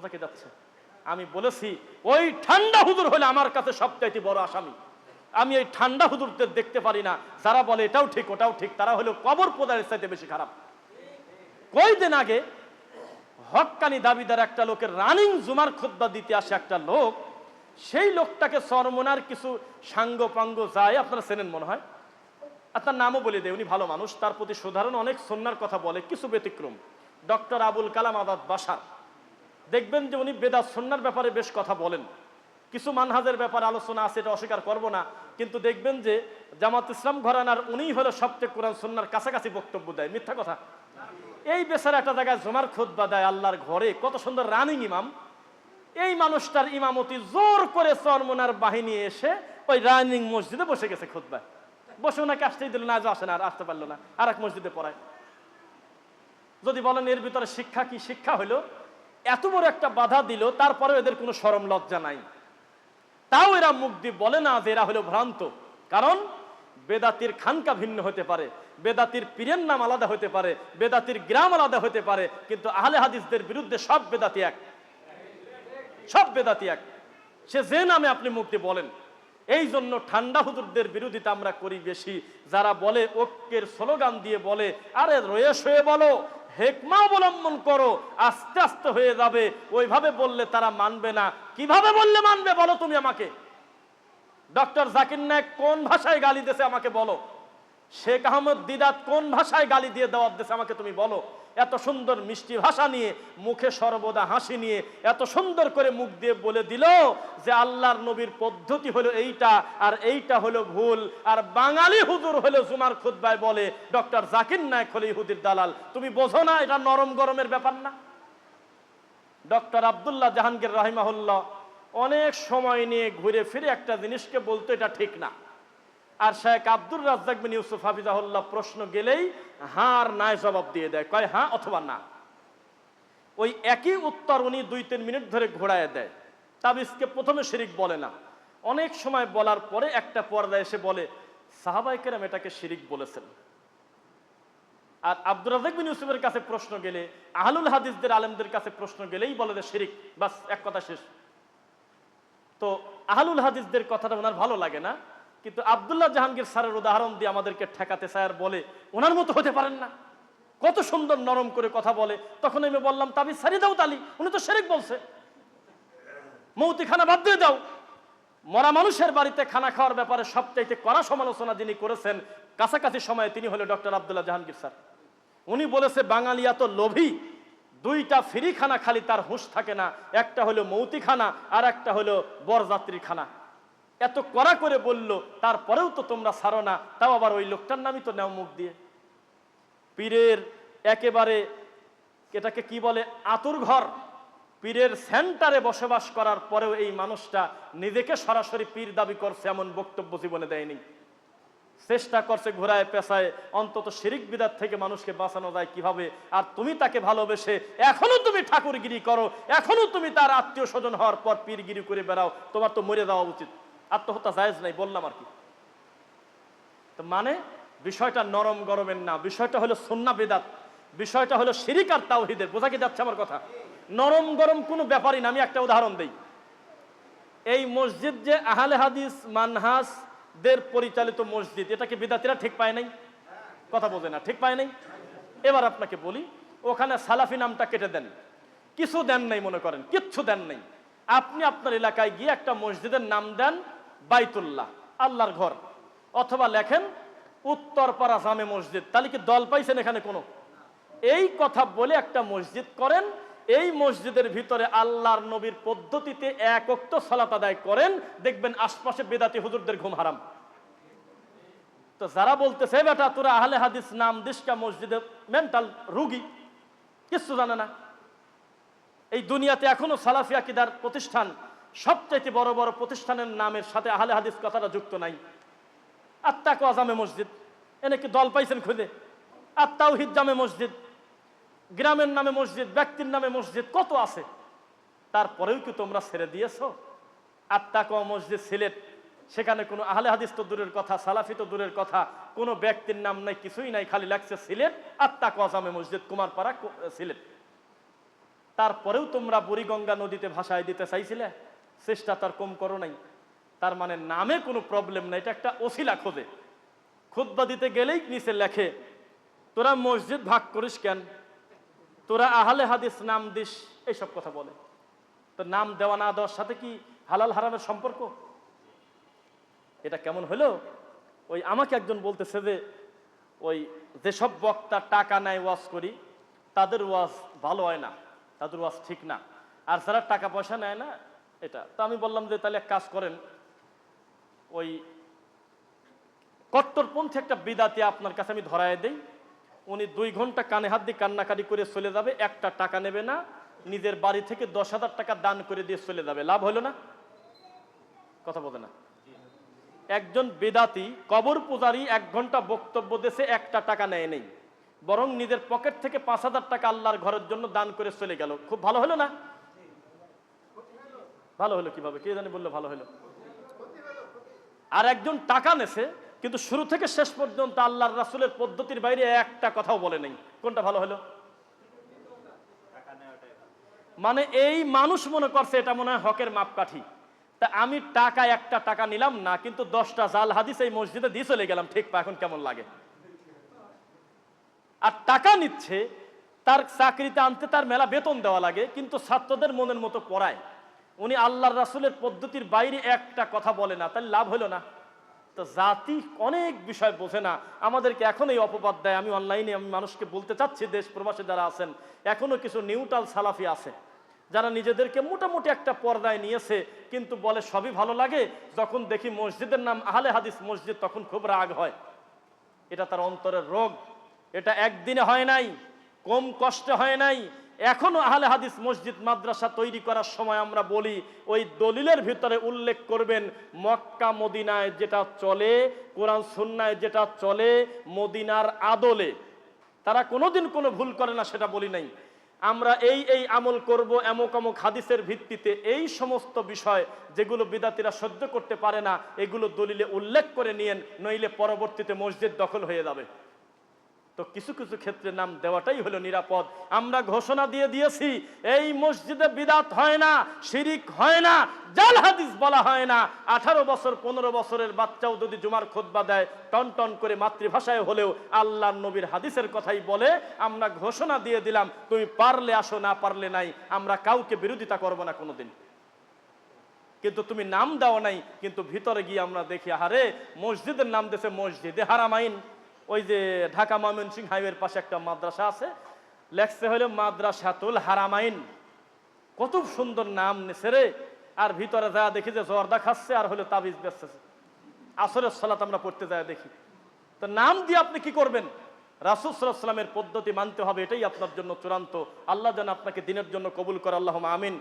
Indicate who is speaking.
Speaker 1: বোঝা যাচ্ছে? আমি বলেছি, ওই ঠান্ডা হুজুর হলে আমার কাছে সবচাইতে বড় আসামি। আমি এই ঠান্ডা হুজুরদের দেখতে পারি না। যারা বলে এটাও ঠিক, ওটাও ঠিক, তারা হলো কবর পোদারের চাইতে বেশি খারাপ। কয়দিন আগে হক্কানি দাবিদার একটা লোকের রানিং জুমার খুদ্া দিতে আসে একটা লোক। সেই লোকটাকে সরমনার কিছু সাঙ্গ পাঙ্গ যায়, আপনারা চেনেন মনে হয়? আপনার নামও বলে দেয়, উনি ভালো মানুষ। তার প্রতি সাধারণ অনেক সন্ন্যার কথা বলে, কিছু ব্যতিক্রম। ডক্টর আবুল কালাম আবাদ বাসার। দেখবেন যে উনি বেদাত সন্ন্যার ব্যাপারে বেশ কথা বলেন। কিছু মানহাজের ব্যাপারে আলোচনা আছে, এটা অস্বীকার করব না। কিন্তু দেখবেন যে জামাত ইসলাম ঘরানার উনিই হলো সবচেয়ে কোরআন সন্ন্যার কাছাকাছি বক্তব্য দেয়। মিথ্যা কথা। এই বেচারা একটা জায়গায় জমার খোদ বা দেয় আল্লাহর ঘরে, কত সুন্দর রানিং ইমাম। এই মানুষটার ইমামতি জোর করে চরমনার বাহিনী এসে ওই রানিং মসজিদে বসে গেছে খুদ্ায় বসে ওনাকে আসতেই দিল, না, আসে না, আর আসতে পারল না আর এক মসজিদে পড়ায়। যদি বলেন এর ভিতরে শিক্ষা কি? শিক্ষা হলো এত বড় একটা বাধা দিল, তারপরেও এদের কোনো সরম লজ্জা নাই। তাও এরা মুখ দিয়ে বলে না যে এরা হলো ভ্রান্ত। কারণ বেদাতির খানকা ভিন্ন হতে পারে, বেদাতির পীরের নাম আলাদা হতে পারে, বেদাতির গ্রাম আলাদা হতে পারে, কিন্তু আহলে হাদিসদের বিরুদ্ধে সব বেদাতি এক। সব বেদাতি এক। সে যে নামে আপনি মুক্তি বলেন, এই জন্য ঠান্ডা হুজুরদের বিরোধিতা আমরা করি বেশি। যারা বলে ঐক্যের স্লোগান দিয়ে বলে, আরে রয়েস হয়ে বলো হেকমা অবলম্বন করো, আস্তে আস্তে হয়ে যাবে। ওইভাবে বললে তারা মানবে না। কীভাবে বললে মানবে বলো তুমি আমাকে? ডক্টর জাকির নায়ক কোন ভাষায় গালি দিয়েছে আমাকে বলো? শেখ আহমদ দিদাত কোন ভাষায় গালি দিয়ে দেওয়ার দেশে আমাকে তুমি বলো? এত সুন্দর মিষ্টি ভাষা নিয়ে, মুখে সর্বদা হাসি নিয়ে, এত সুন্দর করে মুখ দিয়ে বলে দিল যে আল্লাহর নবীর পদ্ধতি হলো এইটা আর এইটা হলো ভুল। আর বাঙালি হুজুর হলো জুমার খুদ্ায় বলে, ডক্টর জাকির নায়ক হলো ইহুদির দালাল। তুমি বোঝো না, এটা নরম গরমের ব্যাপার না? ডক্টর আবদুল্লাহ জাহাঙ্গীর রাহিমাহুল্লাহ অনেক সময় নিয়ে ঘুরে ফিরে একটা জিনিসকে বলতো এটা ঠিক না। আর শেখ আব্দুর রাজ্জাক বিন ইউসুফ হাফিজাহুল্লাহ প্রশ্ন গেলেই হ্যাঁ আর নাই জবাব দিয়ে দেয়। কয় হ্যাঁ অথবা না? ওই একই উত্তর উনি দুই তিন মিনিট ধরে ঘোরায় দেয়। তাবিজকে প্রথমে শিরিক বলে না। অনেক সময় বলার পরে একটা পর্দায় এসে বলে সাহাবাইকেরাম এটাকে শিরিক বলেছেন। আর আব্দুর রাজাক বিন ইউসুফের কাছে প্রশ্ন গেলে, আহলুল হাদিসদের আলেমদের কাছে প্রশ্ন গেলেই বলে যে শিরিক, বাস এক কথা শেষ। তো আহলুল হাদিসদের কথাটা ওনার ভালো লাগে না। কিন্তু আবদুল্লাহ জাহাঙ্গীর স্যারের উদাহরণ দিয়ে আমাদেরকে ঠেকাতে স্যার বলে, ওনার মতো হতে পারেন না। কত সুন্দর নরম করে কথা বলে। তখন আমি বললাম তাবি সারি দাও তালি, উনি তো শেরেক বলছে। মৌতি খানা বাদ দিয়ে দাও। মরা মানুষের বাড়িতে খানা খাওয়ার ব্যাপারে সবচাইতে কড়া সমালোচনা যিনি করেছেন, কাছাকাছি সময়ে তিনি হলো ডক্টর আবদুল্লাহ জাহাঙ্গীর স্যার। উনি বলেছে, বাঙালি এত লোভী, দুইটা ফ্রি খানা খালি তার হুঁশ থাকে না। একটা হলো মৌতি খানা আর একটা হলো বরযাত্রী খানা। এত কড়া করে বলল, তারপরেও তো তোমরা সারো না, তাও আবার ওই লোকটার নামই তো নেও মুখ দিয়ে। পীরের একেবারে এটাকে কি বলে, আতুর ঘর। পীরের সেন্টারে বসবাস করার পরেও এই মানুষটা নিজেকে সরাসরি পীর দাবি করছে এমন বক্তব্য জীবনে দেয়নি। চেষ্টা করছে ঘোরায় পেশায় অন্তত শিরিক বিদার থেকে মানুষকে বাঁচানো যায় কীভাবে, আর তুমি তাকে ভালোবেসে এখনও তুমি ঠাকুরগিরি করো, এখনও তুমি তার আত্মীয় স্বজন হওয়ার পর পীরগিরি করে বেড়াও, তোমার তো মরে যাওয়া উচিত। আত্মহত্যা জায়েজ নাই, বললাম আর কি। তো মানে বিষয়টা নরম গরমের না, বিষয়টা হলো সন্না বেদাত, বিষয়টা হলো শিরিক তাওহিদের, বোঝা কি যাচ্ছে আমার কথা? নরম গরম কোনো ব্যাপারই না, আমি একটা উদাহরণ দেই। এই মসজিদ যে আহলে হাদিস মানহাস দের পরিচালিত মসজিদ এটাকে বিদাতিরা ঠিক পায় নাই? কথা বোঝে না, ঠিক পায় নাই? এবার আপনাকে বলি, ওখানে সালাফি নামটা কেটে দেন। কিছু দেন নাই মনে করেন, কিচ্ছু দেন নাই। আপনি আপনার এলাকায় গিয়ে একটা মসজিদের নাম দেন বাইতুল্লাহ, আল্লাহর ঘর। অথবা লেখেন, উত্তরপাড়া জামে মসজিদ। তাহলে কি দল পাইছেন এখানে কোনো? এই কথা বলে একটা মসজিদ করেন, এই মসজিদের ভিতরে আল্লাহর নবীর পদ্ধতিতে একক্ত সালাত আদায় করেন, দেখবেন আশপাশে বেদাতি হুজুরদের ঘুম হারাম। তো যারা বলতেছে বেটা, তোরা আহলে হাদিস নাম দিসকা মসজিদে মেন্টাল রুগী? কিচ্ছু জানে না। এই দুনিয়াতে এখনও সালাফি আকিদার প্রতিষ্ঠান সবচাইতে বড় বড় প্রতিষ্ঠানের নামের সাথে আহলে হাদিস কথাটা যুক্ত নাই। আত্মাকো আজামে মসজিদ, এনে কি দল পাইছেন খুঁজে? আত্মাউহিদ জামে মসজিদ, গ্রামের নামে মসজিদ, ব্যক্তির নামে মসজিদ, কত আছে? তারপরেও কি তোমরা ছেড়ে দিয়েছ? আত্মাকো মসজিদ, সিলেট, সেখানে কোনো আহলে হাদিস তো দূরের কথা, সালাফি তো দূরের কথা, কোনো ব্যক্তির নাম নাই, কিছুই নাই, খালি লাগছে সিলেট, আত্মাকো আজামে মসজিদ, কুমারপাড়া সিলেট। তারপরেও তোমরা বুড়িগঙ্গা নদীতে ভাসায় দিতে চাইছিলে? চেষ্টা তার কম করো নাই। তার মানে নামে কোনো প্রবলেম নাই, এটা একটা ওসিলা খোঁজে। খুদ্া দিতে গেলেই নিচে লেখে, তোরা মসজিদ ভাগ করিস কেন? তোরা আহলে হাদিস নাম দিস। এইসব কথা বলে। তো নাম দেওয়া না দেওয়ার সাথে কি হালাল হারামের সম্পর্ক? এটা কেমন হলো? ওই আমাকে একজন বলতেছে যে, ওই যেসব বক্তা টাকা নেয় ওয়াজ করি, তাদের ওয়াজ ভালো হয় না, তাদের ওয়াজ ঠিক না। আর যারা টাকা পয়সা নেয় না এটা। তো আমি বললাম যে তাহলে এক কাজ করেন, ওই কট্টরপন্থী একটা বিদাতি আপনার কাছে আমি ধরায় দেই, উনি দুই ঘণ্টা কানে হাত দিয়ে কান্নাকাটি করে চলে যাবে, একটা টাকা নেবে না, নিজের বাড়ি থেকে দশ হাজার টাকা দান করে দিয়ে চলে যাবে। লাভ হলো না? কথা বলে না। একজন বেদাতি কবর পূজারী এক ঘণ্টা বক্তব্য দেশে একটা টাকা নেয় নেই, বরং নিজের পকেট থেকে পাঁচ হাজার টাকা আল্লাহর ঘরের জন্য দান করে চলে গেল। খুব ভালো হলো না? ভালো হলো কীভাবে? কে জানি বলল ভালো হলো? আর একজন টাকা নেছে, কিন্তু শুরু থেকে শেষ পর্যন্ত আল্লাহর রাসুলের পদ্ধতির বাইরে একটা কথাও বলে নেই। কোনটা ভালো হলো? মানে এই মানুষ মনে করছে এটা মনে হয় হকের মাপকাঠি। তা আমি টাকা, একটা টাকা নিলাম না, কিন্তু দশটা জাল হাদিস এই মসজিদে দিয়ে চলে গেলাম। ঠিক পা, এখন কেমন লাগে? আর টাকা নিচ্ছে, তার চাকরিতে আনতে তার মেলা বেতন দেওয়া লাগে, কিন্তু ছাত্রদের মনের মতো পড়ায়। উনি আল্লাহর রাসুলের পদ্ধতির বাইরে একটা কথা বলে না, তাহলে লাভ হলো না। তো জাতি অনেক বিষয় বোঝে না। আমাদেরকে এখন এই অপবাদ দেয়। আমি অনলাইনে আমি মানুষকে বলতে চাচ্ছি, দেশ প্রবাসে যারা আছেন, এখনও কিছু নিউট্রাল সালাফি আছে, যারা নিজেদেরকে মোটামুটি একটা পর্দায় নিয়েছে, কিন্তু বলে সবই ভালো লাগে। যখন দেখি মসজিদের নাম আহলে হাদিস মসজিদ, তখন খুব রাগ হয়। এটা তার অন্তরের রোগ। এটা একদিনে হয় নাই, কম কষ্টে হয় নাই। এখনও আহলে হাদিস মসজিদ, মাদ্রাসা তৈরি করার সময় আমরা বলি, ওই দলিলের ভিতরে উল্লেখ করবেন, মক্কা, মদিনায় যেটা চলে, কোরআন সুন্নায় যেটা চলে, মদিনার আদলে। তারা কোনোদিন কোনো ভুল করে না, সেটা বলি নাই। আমরা এই এই আমল করব এমক অমক হাদিসের ভিত্তিতে। এই সমস্ত বিষয় যেগুলো বিদাতিরা সহ্য করতে পারে না, এগুলো দলিলে উল্লেখ করে নিয়েন, নইলে পরবর্তীতে মসজিদ দখল হয়ে যাবে। তো কিছু কিছু ক্ষেত্রে নাম দেওয়াটাই হলো নিরাপদ। আমরা ঘোষণা দিয়ে দিয়েছি, এই মসজিদে বিদাত হয় না, শিরিক হয় না, জাল হাদিস বলা হয় না। আঠারো বছর, পনেরো বছরের বাচ্চাও যদি জুমার খোদবা দেয়, টন টন করে মাতৃভাষায় হলেও আল্লাহ নবীর হাদিসের কথাই বলে, আমরা ঘোষণা দিয়ে দিলাম, তুমি পারলে আসো, না পারলে নাই, আমরা কাউকে বিরোধিতা করব না কোনোদিন। কিন্তু তুমি নাম দাও নাই, কিন্তু ভিতরে গিয়ে আমরা দেখি, আহারে, মসজিদের নাম দেশে মসজিদে হারামাইন। ওই যে ঢাকা ময়মনসিং হাইওয়ের পাশে একটা মাদ্রাসা আছে। লেখছে হলো মাদ্রাসাতুল হারামাইন। কত সুন্দর নাম নেছে রে। আর ভিতরে যা দেখি যে জর্দা খাচ্ছে আর হলো তাবিজ বেচতেছে। আসরের সালাত আমরা পড়তে যায় দেখি। তো নাম দিয়ে আপনি কি করবেন? রাসুল সাল্লামের পদ্ধতি মানতে হবে, এটাই আপনার জন্য চূড়ান্ত। আল্লাহ যেন আপনাকে দিনের জন্য কবুল করে আল্লাহ আমিন।